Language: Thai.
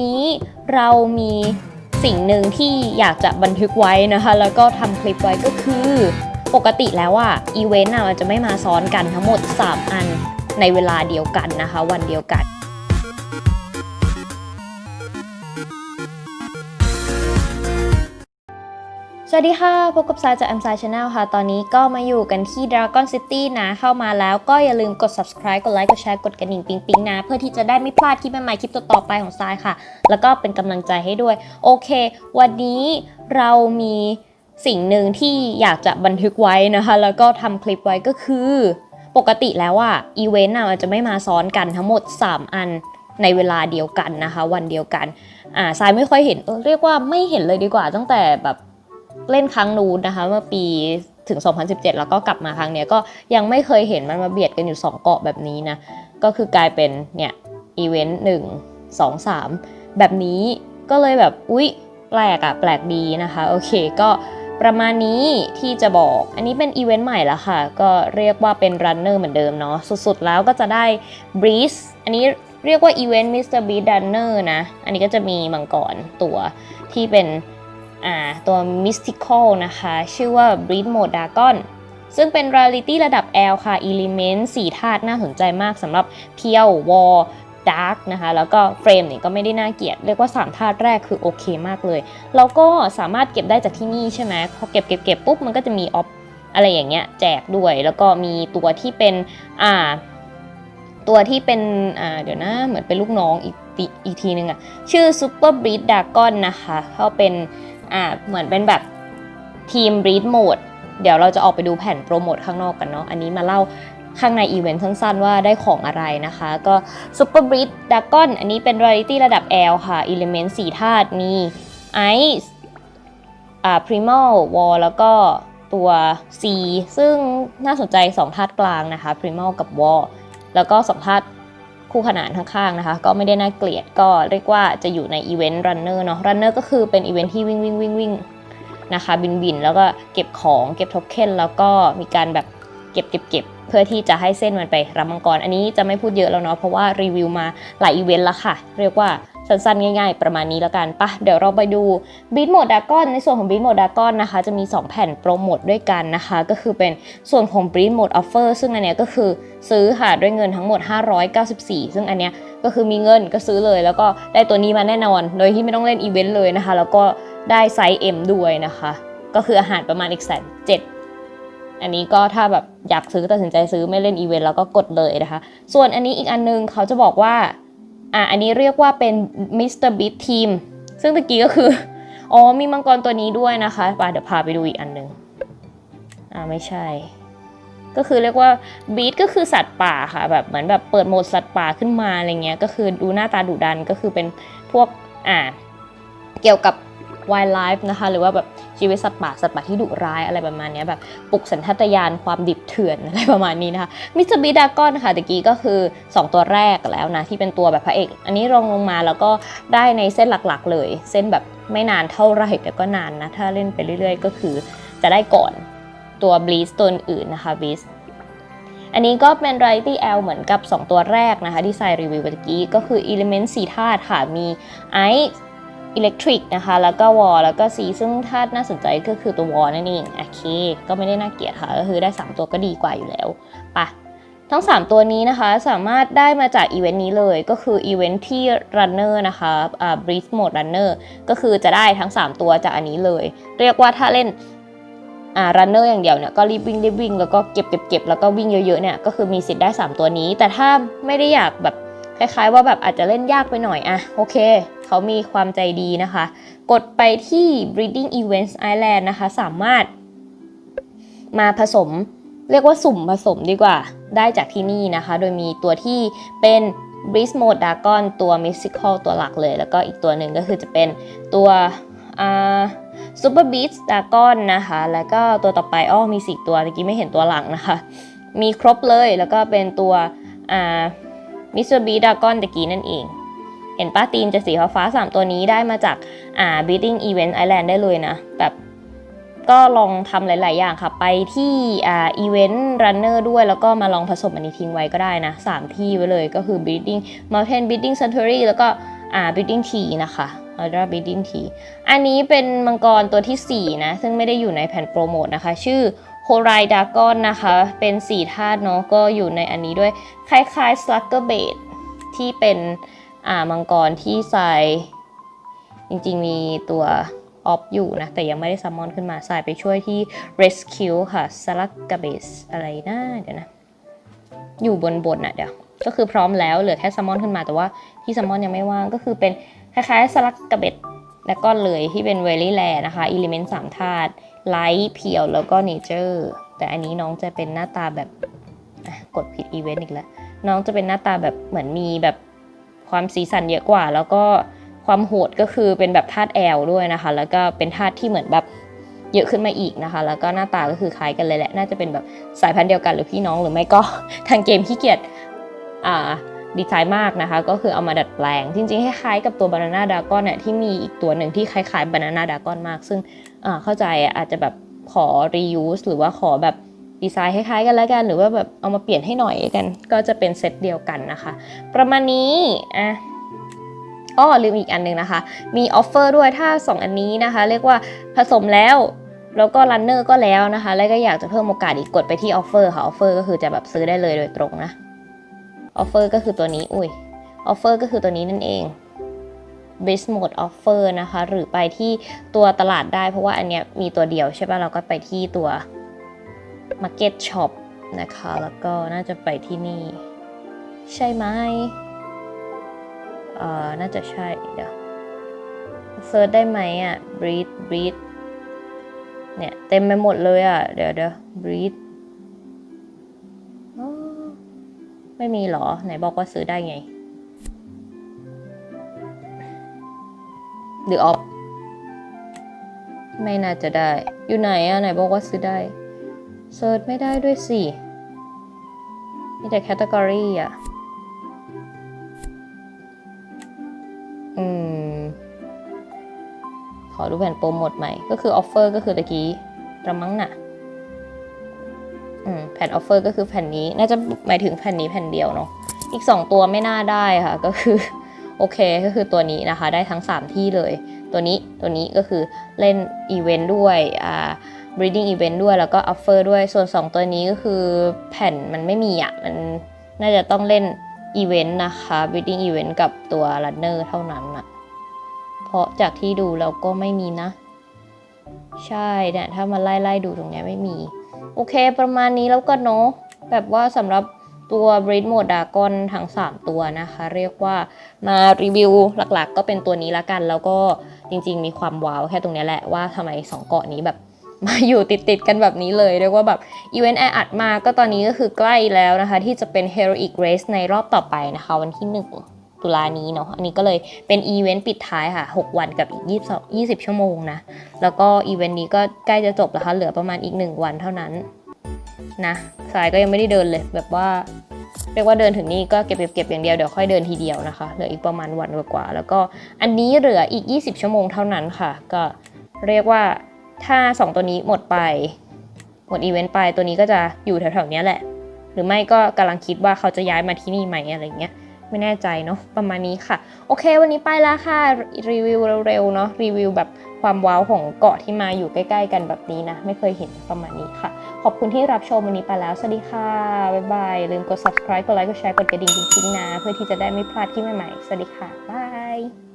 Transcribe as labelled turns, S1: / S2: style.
S1: นี้เรามีสิ่งหนึ่งที่อยากจะบันทึกไว้นะคะ แล้วก็ทำคลิปไว้ก็คือปกติแล้วอะอีเวนต์อะมันจะไม่มาซ้อนกันทั้งหมด 3 อันในเวลาเดียวกันนะคะ วันเดียวกัน วัสดีค่ะ พบกับซายจาก m อ m ช Channel ค่ะ ตอนนี้ก็มาอยู่กันที่ Dragon City นะ เข้ามาแล้วก็อย่าลืมกด subscribe กดไลค์ กดแชร์ กดกระดิ่งปิ๊งปิ๊งนะ เพื่อที่จะได้ไม่พลาดคลิปใหม่ๆ คลิปต่อๆไปของซายค่ะ แล้วก็เป็นกำลังใจให้ด้วย โอเค วันนี้เรามีสิ่งหนึ่งที่อยากจะบันทึกไว้นะคะ แล้วก็ทำคลิปไว้ก็คือ ปกติแล้วอะอีเวนต์อะมันจะไม่มาซ้อนกันทั้งหมด 3 อันในเวลาเดียวกันนะคะ วันเดียวกัน อ่าทรายไม่ค่อยเห็นเออเรียกว่าไม่เห็นเลยดีกว่าตั้งแต่แบบ เล่นครั้งนู้นนะคะเมื่อปีถึง 2017 แล้วก็กลับมาครั้งเนี้ยก็ยังไม่เคยเห็นมันมาเบียดกันอยู่ 2 เกาะแบบนี้นะ ก็คือกลายเป็นเนี่ยอีเวนต์หนึ่งสองสามแบบนี้ก็เลยแบบอุ๊ยแปลกอะแปลกดีนะคะ โอเคก็ประมาณนี้ที่จะบอกอันนี้เป็นอีเวนต์ใหม่ล้วค่ะ ก็เรียกว่าเป็นรันเนอร์เหมือนเดิมเนาะสุดๆแล้วก็จะได้ Breeze อันนี้เรียกว่าอีเวนต์ Mr. Beast Runner นอร์นะ อันนี้ก็จะมีมังกรตัวที่เป็น ตัว Mystical นะคะ ชื่อว่า Breed Mode Dragon ซึ่งเป็น Reality ระดับ L ค่ะ Element 4ธาตุน่าสนใจมากสำหรับเพียว War Dark นะคะ แล้วก็เฟรมนี่ก็ไม่ได้น่าเกลียด เรียกว่า 3 ธาตุแรกคือโอเคมากเลย แล้วก็สามารถเก็บได้จากที่นี่ใช่ไหมพอเก็บเก็บเก็บปุ๊บ มันก็จะมีออฟอะไรอย่างเงี้ยแจกด้วย แล้วก็มีตัวที่เป็นอ่าตัวที่เป็นอ่าเดี๋ยวนะ เหมือนเป็นลูกน้องอีกทีอีกทีนึงอะชื่อ Super Breed Dragon นะคะเขาเป็น อ่าเหมือนเป็นแบบทีม Breed Mode เดี๋ยวเราจะออกไปดูแผ่นโปรโมทข้างนอกกันเนาะอันนี้มาเล่าข้างในอีเวนต์สั้นๆ ว่าได้ของอะไรนะคะ ก็ Super Breed Dragon อันนี้เป็น Rarity ระดับ L ค่ะ Element 4ธาตุมี Ice อ่า Primal Wall แล้วก็ตัว C ซึ่งน่าสนใจ 2 ธาตุกลางนะคะ Primal กับ Wall แล้วก็สัมภาษณ์ คู่ขนานข้างๆนะคะ ก็ไม่ได้น่าเกลียดก็เรียกว่าจะอยู่ในอีเวนต์รันเนอร์เนาะรันเนอร์ก็คือเป็นอีเวนต์ที่วิ่งวิ่งวิ่งวิ่งนะคะบินบินแล้วก็เก็บของเก็บโทเค็นแล้วก็มีการแบบเก็บเก็บเก็บเพื่อที่จะให้เส้นมันไปรับมังกร อันนี้จะไม่พูดเยอะแล้วเนาะเพราะว่ารีวิวมาหลายอีเวนต์แล้วค่ะ เรียกว่า สั้นๆ ง่าย ๆ ประมาณนี้แล้วกันปะเดี๋ยวเราไปดูบีทโหมดดากอนในส่วนของบีทโหมดดากอนนะคะ จะมี 2 แผ่นโปรโมทด้วยกันนะคะ ก็คือเป็นส่วนของ Breed Mode Offer ซึ่งอันเนี้ยก็คือซื้อค่ะด้วยเงินทั้งหมด 594 ซึ่งอันเนี้ยก็คือมีเงินก็ซื้อเลย แล้วก็ได้ตัวนี้มาแน่นอน โดยที่ไม่ต้องเล่นอีเวนต์เลยนะคะ แล้วก็ได้ไซส์ M ด้วยนะคะ ก็คืออาหารประมาณอีกแสนเจ็ดอันนี้ก็ถ้าแบบอยากซื้อตัดสินใจซื้อไม่เล่นอีเวนต์แล้วก็กดเลยนะคะ ส่วนอันนี้อีกอันนึงเขาจะบอกว่า อะอันนี้เรียกว่าเป็น Mr. Beast Team ซึ่งตะกี้ก็คือ อ๋อมีมังกรตัวนี้ด้วยนะคะไปเดี๋ยวพาไปดูอีกอันหนึ่งอ่าไม่ใช่ ก็คือเรียกว่า Beast ก็คือสัตว์ป่าค่ะแบบเหมือนแบบเปิดโหมดสัตว์ป่าขึ้นมาอะไรเงี้ยก็คือดูหน้าตาดุดันก็คือเป็นพวกอ่าเกี่ยวกับ wildlife นะคะหรือว่าแบบ ชีวิตสัตว์ป่าสัตว์ป่าที่ดุร้ายอะไรประมาณนี้แบบปลุกสัญชาตญาณความดิบเถื่อนอะไรประมาณนี้นะคะมิสเตอร์บีดากอนค่ะตะกี้ก็คือ 2 ตัวแรกแล้วนะที่เป็นตัวแบบพระเอก อันนี้ลงลงมาแล้วก็ได้ในเส้นหลักๆ เลย เส้นแบบไม่นานเท่าไหร่แต่ก็นานนะถ้าเล่นไปเรื่อย ๆ ก็คือจะได้ก่อนตัวบลีสตัวอื่นนะคะบลีสอันนี้ก็เป็น Variety L เหมือนกับ 2 ตัวแรกนะคะที่ใส่รีวิวเมื่อกี้ก็คือ Element 4ธาตุค่ะมี Ice อิ อิเล็กทริกนะคะ แล้วก็วอลแล้วก็ซีซึ่งธาน่าสนใจก็คือตัววอลนั่นเองโอเค ก็ไม่ได้น่าเกลียดค่ะ ก็คือได้ 3 ตัวก็ดีกว่าอยู่แล้วปะทั้ง 3 ตัวนี้นะคะสามารถได้มาจากอีเวนต์นี้เลยก็คืออีเวนต์ที่ Runner นะคะอ่า Breeze Mode Runner ก็คือจะได้ทั้ง 3 ตัวจากอันนี้เลย เรียกว่าถ้าเล่นอ่า runner อย่างเดียวเนี่ยก็รีบวิ่งรีบวิ่งแล้วก็เก็บเก็บเก็บแล้วก็วิ่งเยอะๆเนี่ยก็คือมีสิทธิ์ได้ 3 ตัวนี้ แต่ถ้าไม่ได้อยากแบบคล้ายๆว่าแบบอาจจะเล่นยากไปหน่อยอะโอเค เขามีความใจดีนะคะ กดไปที่ Breeding Events Island นะคะ สามารถ มาผสมเรียกว่าสุ่มผสมดีกว่า ได้จากที่นี่นะคะ โดยมีตัวที่เป็น Breeze Mode Dragon ตัว Mystical ตัวหลักเลย แล้วก็อีกตัวหนึ่งก็คือจะเป็นตัว Super Beast Dragon นะคะ แล้วก็ตัวต่อไปอ้อมี4ตัวตะกี้ไม่เห็นตัวหลังนะคะ มีครบเลยแล้วก็เป็นตัวอ่า Mr. Beast Dragon ตะกี้นั่นเอง เห็นป้าตีนจะสีฟ้าสามตัวนี้ได้มาจากอ่า Beating Event Island ได้เลยนะ แบบก็ลองทำหลาย ๆ อย่างค่ะ ไปที่อ่า Event Runner ด้วย แล้วก็มาลองผสมอันนี้ทิ้งไว้ก็ได้นะ 3 ที่ไว้เลยก็คือ Beating Mountain Beating Sanctuary แล้วก็อ่า breeding tea นะคะ Ultra breeding tea อันนี้เป็นมังกรตัวทีสี่ 4 นะ ซึ่งไม่ได้อยู่ในแผ่นโปรโมทนะคะ ชื่อ h o r i d a g o n นะคะ เป็น 4 ธาตุเนาะก็อยู่ในอันนี้ด้วย คล้ายๆ Slugger Bait ที่เป็น อ่ามังกรที่ใส่จริงๆ มีตัวออฟอยู่นะ แต่ยังไม่ได้ซัมมอนขึ้นมาใส่ไปช่วยที่ Rescue ค่ะ s l u g g e r b a s อะไรนะเดี๋ยวนะ อยู่บนบนนะเดี๋ยว ก็คือพร้อมแล้วเหลือแค่ซัมมอนขึ้นมาแต่ว่าที่ซัมมอนยังไม่ว่างก็คือเป็นคล้ายๆสลักกระเบ็ดและก็เลยที่เป็นเวลี่แลนะคะอิเลเมนต์สามธาตุไลท์เพียวแล้วก็เนเจอร์แต่อันนี้น้องจะเป็นหน้าตาแบบกดผิดอีเวนต์อีกแล้ว น้องจะเป็นหน้าตาแบบเหมือนมีแบบ ความสีสันเยอะกว่า แล้วก็ความโหดก็คือเป็นแบบธาตุแอลด้วยนะคะ แล้วก็เป็นธาตุที่เหมือนแบบเยอะขึ้นมาอีกนะคะ แล้วก็หน้าตาก็คือคล้ายกันเลยแหละ น่าจะเป็นแบบสายพันธุ์เดียวกันหรือพี่น้องหรือไม่ก็ทางเกมขี้เกียจอ่าดีไซน์มากนะคะ ก็คือเอามาดัดแปลง จริงๆคล้ายๆกับตัว Banana Dragon เนี่ยที่มีอีกตัวหนึ่งที่คล้ายๆ Banana Dragon มาก ซึ่งเข้าใจอะอาจจะแบบขอ reuse หรือว่าขอแบบ ดีไซน์คล้ายๆกันแล้วกัน หรือว่าแบบเอามาเปลี่ยนให้หน่อยกัน ก็จะเป็นเซตเดียวกันนะคะ ประมาณนี้อะอ้อลืมอีกอันหนึงนะคะ มีออฟเฟอร์ด้วยถ้า 2 อันนี้นะคะ เรียกว่าผสมแล้วแล้วก็รันเนอร์ก็แล้วนะคะ แล้วก็อยากจะเพิ่มโอกาสอีกกดไปที่ออฟเฟอร์ค่ะออฟเฟอร์ก็คือจะแบบซื้อได้เลยโดยตรงนะออฟเฟอร์ก็คือตัวนี้อุ้ยออฟเฟอร์ก็คือตัวนี้นั่นเอง b i s m o d e Offer นะคะ หรือไปที่ตัวตลาดได้เพราะว่าอันเนี้ยมีตัวเดียวใช่ป่ะเราก็ไปที่ตัว Market Shop นะคะ แล้วก็น่าจะไปที่นี่ ใช่ไหมเอ่อน่าจะใช่เดี๋ยวเซิร์ชได้ไหมอะ breed breed เนี่ย เต็มไปหมดเลยอะ เดี๋ยวเดี๋ยว breed ไม่มีหรอ ไหนบอกว่าซื้อได้ไงหรือออฟไม่น่าจะได้ อยู่ไหนอะไหนบอกว่าซื้อได้ เซิร์ชไม่ได้ด้วยสิ มีแต่แคตตากรีอะ อืม ขอดูแผ่นโปรโมทใหม่ ก็คือออฟเฟอร์ก็คือตะกี้ระมังน่ะ อืม แผ่นออฟเฟอร์ก็คือแผ่นนี้ น่าจะหมายถึงแผ่นนี้แผ่นเดียวเนาะ อีก2ตัวไม่น่าได้ค่ะ ก็คือโอเคก็คือตัวนี้นะคะ ได้ทั้ง 3 ที่เลย ตัวนี้ตัวนี้ก็คือเล่นอีเวนต์ด้วยอ่า breeding event ด้วยแล้วก็ offer ด้วยส่วน 2 ตัวนี้ก็คือแผ่นมันไม่มีอะ มันน่าจะต้องเล่นอีเวนต์นะคะ breeding event กับตัว runner เท่านั้นอะ เพราะจากที่ดูเราก็ไม่มีนะ ใช่เนี่ยถ้ามาไล่ไล่ดูตรงนี้ไม่มี โอเคประมาณนี้แล้วกันเนาะแบบว่าสำหรับตัว breed mode dragon ทั้ง 3 ตัวนะคะ เรียกว่ามารีวิวหลักๆ ก็เป็นตัวนี้ละกัน แล้วก็จริงๆ มีความว้าวแค่ตรงนี้แหละว่าทำไม 2 เกาะนี้แบบ มาอยู่ติดๆกันแบบนี้เลย เรียกว่าแบบอีเวนต์แออัดมากก็ตอนนี้ก็คือใกล้แล้วนะคะ ที่จะเป็น Heroic Race ในรอบต่อไปนะคะ วันที่ 1 ตุลานี้เนาะอันนี้ก็เลยเป็นอีเวนต์ปิดท้ายค่ะ 6 วันกับอีก22 20 ชั่วโมงนะ แล้วก็อีเวนต์นี้ก็ใกล้จะจบแล้วค่ะเหลือประมาณอีก 1 วันเท่านั้นนะสายก็ยังไม่ได้เดินเลยแบบว่าเรียกว่าเดินถึงนี่ก็เก็บเก็บๆอย่างเดียวเดี๋ยวค่อยเดินทีเดียวนะคะเหลืออีกประมาณวันกว่าๆแล้วก็อันนี้เหลืออีก 20 ชั่วโมงเท่านั้นค่ะ ก็เรียกว่า ถ้า 2 ตัวนี้หมดไป หมดอีเวนต์ไปตัวนี้ก็จะอยู่แถวๆนี้แหละ หรือไม่ก็กำลังคิดว่าเขาจะย้ายมาที่นี่ไหมอะไรเงี้ยไม่แน่ใจเนาะประมาณนี้ค่ะ โอเค วันนี้ไปแล้วค่ะ รีวิวเร็วๆเนาะรีวิวแบบความว้าวของเกาะที่มาอยู่ใกล้ ๆ กันแบบนี้นะ ไม่เคยเห็นประมาณนี้ค่ะ ขอบคุณที่รับชมวันนี้ไปแล้ว สวัสดีค่ะ บ๊ายบาย ลืมกด subscribe กดไลค์กดแชร์กดกระดิ่งจริงๆนะ เพื่อที่จะได้ไม่พลาดที่ใหม่ๆ สวัสดีค่ะบาย